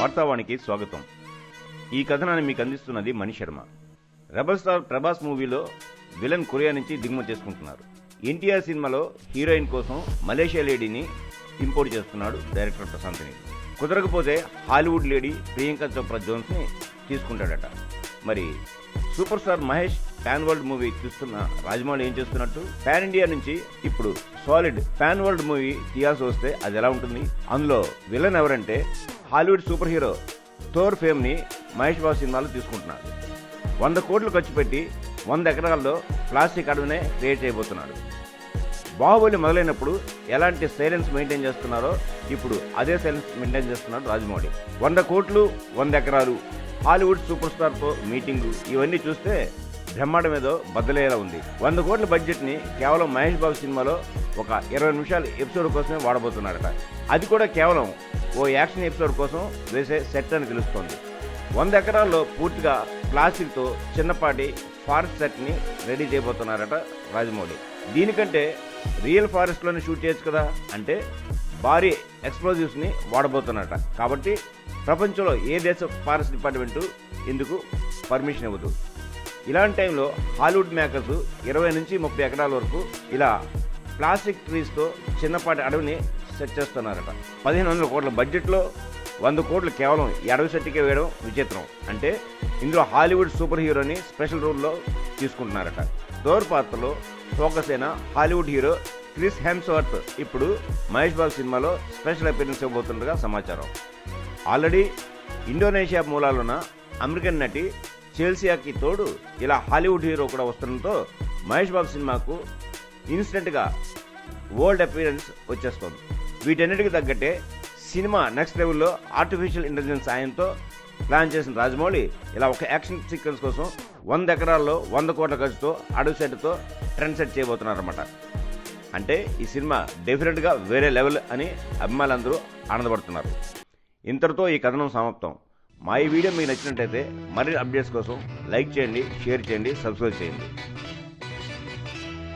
వార్తావానికి స్వాగతం. ఈ కథనాన్ని మీకు అందిస్తున్నది మణి శర్మ. రెబల్ స్టార్ ప్రభాస్ మూవీలో విలన్ కొరియా నుంచి దిగుమతి చేసుకుంటున్నారు. ఎన్టీఆర్ సినిమాలో హీరోయిన్ కోసం మలేషియా లేడీని ఇంపోర్ట్ చేస్తున్నాడు డైరెక్టర్ ప్రశాంత్ని. కుదరకపోతే హాలీవుడ్ లేడీ ప్రియాంక చోప్రా జోన్స్ని తీసుకుంటాడట. మరి super star Mahesh fan world movie చూస్తున్న రాజమౌళి ఏం చేస్తున్నట్టు? పాన్ ఇండియా నుంచి ఇప్పుడు సాలిడ్ ఫ్యాన్ వరల్డ్ మూవీ తీయాల్సి వస్తే అది ఎలా ఉంటుంది? అందులో విలన్ ఎవరంటే హాలీవుడ్ సూపర్ హీరో థోర్ ఫేమ్ని మహేష్ బాబు సినిమాలో తీసుకుంటున్నాడు. వంద కోట్లు ఖర్చు పెట్టి వంద ఎకరాల్లో ప్లాస్టిక్ అడవినే క్రియేట్ చేయబోతున్నాడు. బాహుబలి మొదలైనప్పుడు ఎలాంటి సైలెన్స్ మెయింటైన్ చేస్తున్నారో ఇప్పుడు అదే సైలెన్స్ మెయింటైన్ చేస్తున్నాడు రాజమౌళి. వంద కోట్లు వంద ఎకరాలు హాలీవుడ్ సూపర్ స్టార్తో మీటింగు ఇవన్నీ చూస్తే బ్రహ్మాండం ఏదో బద్దలేలా ఉంది. వంద కోట్ల బడ్జెట్ని కేవలం మహేష్ బాబు సినిమాలో ఒక ఇరవై నిమిషాల ఎపిసోడ్ కోసమే వాడబోతున్నాడట. అది కూడా కేవలం ఓ యాక్షన్ ఎపిసోడ్ కోసం వేసే సెట్ అని తెలుస్తోంది. వంద ఎకరాల్లో పూర్తిగా ప్లాస్టిక్తో చిన్నపాటి ఫారెస్ట్ సెట్ని రెడీ చేయబోతున్నారట రాజమౌళి. దీనికంటే రియల్ ఫారెస్ట్లోనే షూట్ చేయొచ్చు కదా? అంటే భారీ ఎక్స్ప్లోజివ్స్ని వాడబోతున్నారట కాబట్టి ప్రపంచంలో ఏ దేశ ఫారెస్ట్ డిపార్ట్మెంటు ఇందుకు పర్మిషన్ ఇవ్వదు. ఇలాంటి టైంలో హాలీవుడ్ మేకర్స్ ఇరవై నుంచి ముప్పై ఎకరాల వరకు ఇలా ప్లాస్టిక్ ట్రీస్తో చిన్నపాటి అడవిని సెట్ చేస్తున్నారట. పదిహేను వందల కోట్ల బడ్జెట్లో వంద కోట్లు కేవలం ఈ అడవి సెట్టికే వేయడం విచిత్రం. అంటే ఇందులో హాలీవుడ్ సూపర్ హీరోని స్పెషల్ రోల్లో తీసుకుంటున్నారట. డోర్ పాత్రలో ఫోకస్ అయిన హాలీవుడ్ హీరో క్రిస్ హెమ్స్వర్త్ ఇప్పుడు మహేష్ బాబు సినిమాలో స్పెషల్ అపీరెన్స్ ఇవ్వబోతుండగా సమాచారం. ఆల్రెడీ ఇండోనేషియా మూలాలున్న అమెరికన్ నటి చెల్సియాకి తోడు ఇలా హాలీవుడ్ హీరో కూడా వస్తుండటంతో మహేష్ బాబు సినిమాకు ఇన్స్టెంట్గా వరల్డ్ అపీరెన్స్ వచ్చేస్తుంది. వీటన్నిటికి తగ్గట్టే సినిమా నెక్స్ట్ లెవెల్లో ఆర్టిఫిషియల్ ఇంటెలిజెన్స్ సాయంతో ప్లాన్ చేసిన రాజమౌళి ఇలా ఒక యాక్షన్ సీక్వెన్స్ కోసం వంద ఎకరాల్లో వంద కోట్ల ఖర్చుతో అడుగు సెట్తో ట్రెండ్ సెట్ చేయబోతున్నారన్నమాట. అంటే ఈ సినిమా డెఫినెట్గా వేరే లెవెల్ అని అభిమానులందరూ ఆనందపడుతున్నారు. ఇంతటితో ఈ కథనం సమాప్తం. మా ఈ వీడియో మీకు నచ్చినట్టయితే మరిన్ని అప్డేట్స్ కోసం లైక్ చేయండి షేర్ చేయండి సబ్స్క్రైబ్ చేయండి.